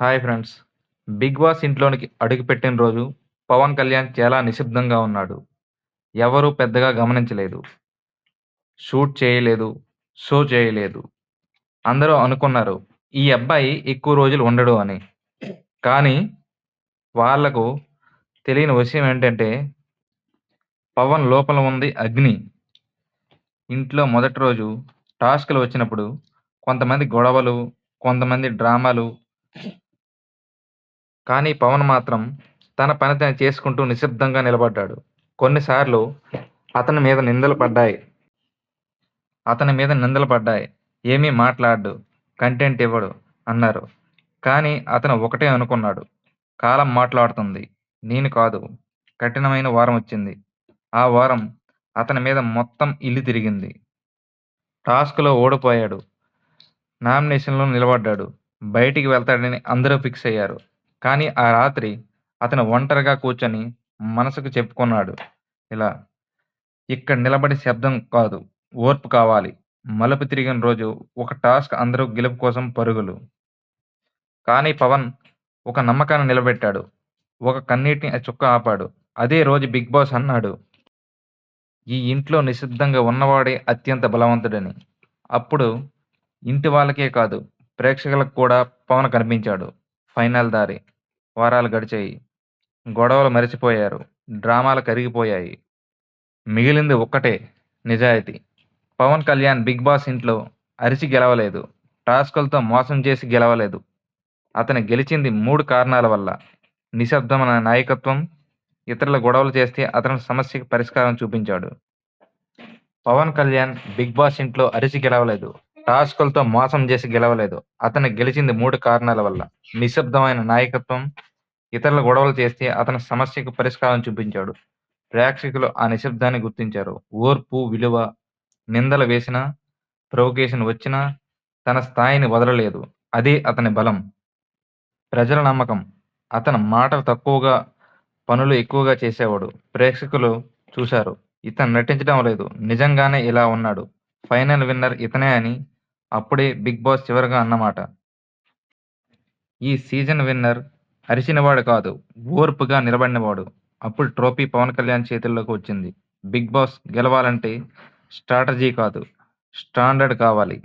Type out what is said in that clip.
Hi friends. Big Boss ఇంట్లోనికి అడుగుపెట్టిన రోజు పవన్ కళ్యాణ్ చాలా నిశ్శబ్దంగా ఉన్నాడు. ఎవరూ పెద్దగా గమనించలేదు. షూట్ చేయలేదు. షో చేయలేదు. అందరూ అనుకున్నారు ఈ అబ్బాయి ఎక్కువ రోజులు ఉండడు అని. కానీ వాళ్ళకు తెలియని విషయం ఏంటంటే పవన్ లోపల ఉంది అగ్ని. ఇంట్లో మొదటి రోజు టాస్క్లు వచ్చినప్పుడు కొంతమంది గొడవలు కొంతమంది డ్రామాలు కానీ పవన్ మాత్రం తన పని తను చేసుకుంటూ నిశ్శబ్దంగా నిలబడ్డాడు. కొన్నిసార్లు అతని మీద నిందలు పడ్డాయి. అతని మీద నిందలు పడ్డాయి. ఏమీ మాట్లాడు కంటెంట్ ఇవ్వడు అన్నారు. కానీ అతను ఒకటే అనుకున్నాడు. కాలం మాట్లాడుతుంది. నేను కాదు. కఠినమైన వారం వచ్చింది. ఆ వారం అతని మీద మొత్తం ఇల్లు తిరిగింది. టాస్క్లో ఓడిపోయాడు. నామినేషన్లో నిలబడ్డాడు. బయటికి వెళ్తాడని అందరూ ఫిక్స్ అయ్యారు. కానీ ఆ రాత్రి అతను ఒంటరిగా కూర్చొని మనసుకు చెప్పుకున్నాడు. ఇలా ఇక్కడ నిలబడి శబ్దం కాదు ఓర్పు కావాలి. మలుపు తిరిగిన రోజు ఒక టాస్క్ అందరూ గెలుపు కోసం పరుగులు. కానీ పవన్ ఒక నమ్మకాన్ని నిలబెట్టాడు. ఒక కన్నీటిని చుక్క ఆపాడు. అదే రోజు బిగ్ బాస్ అన్నాడు ఈ ఇంట్లో నిశ్శబ్దంగా ఉన్నవాడే అత్యంత బలవంతుడని. అప్పుడు ఇంటి వాళ్ళకే కాదు ప్రేక్షకులకు కూడా పవన్ కనిపించాడు. ఫైనల్ దారి. వారాలు గడిచాయి. గొడవలు మరిచిపోయారు. డ్రామాలు కరిగిపోయాయి. మిగిలింది ఒక్కటే నిజాయితీ. పవన్ కళ్యాణ్ బిగ్ బాస్ ఇంట్లో అరిచి గెలవలేదు. టాస్కులతో మోసం చేసి గెలవలేదు. అతను గెలిచింది మూడు కారణాల వల్ల. నిశ్శబ్దమైన నాయకత్వం ఇతరుల గొడవలు చేస్తే అతని సమస్యకి పరిష్కారం చూపించాడు. పవన్ కళ్యాణ్ బిగ్ బాస్ ఇంట్లో అరిచి గెలవలేదు. టాస్కులతో మోసం చేసి గెలవలేదు. అతను గెలిచింది మూడు కారణాల వల్ల. నిశ్శబ్దమైన నాయకత్వం ఇతరుల గొడవలు చేస్తే అతని సమస్యకు పరిష్కారం చూపించాడు. ప్రేక్షకులు ఆ నిశ్శబ్దాన్ని గుర్తించారు. ఓర్పు విలువ నిందలు వేసినా ప్రొవకేషన్ వచ్చినా తన స్థాయిని వదలలేదు. అదే అతని బలం. ప్రజల నమ్మకం. అతను మాటలు తక్కువగా పనులు ఎక్కువగా చేసేవాడు. ప్రేక్షకులు చూశారు. ఇతను నటించడం లేదు. నిజంగానే ఇలా ఉన్నాడు. ఫైనల్ విన్నర్ ఇతనే అని అప్పుడే బిగ్ బాస్ చివరిగా అన్నమాట. ఈ సీజన్ విన్నర్ అరిచినవాడు కాదు ఓర్పుగా నిలబడినవాడు. అప్పుడు ట్రోఫీ పవన్ కళ్యాణ్ చేతుల్లోకి వచ్చింది. బిగ్ బాస్ గెలవాలంటే స్ట్రాటజీ కాదు స్టాండర్డ్ కావాలి.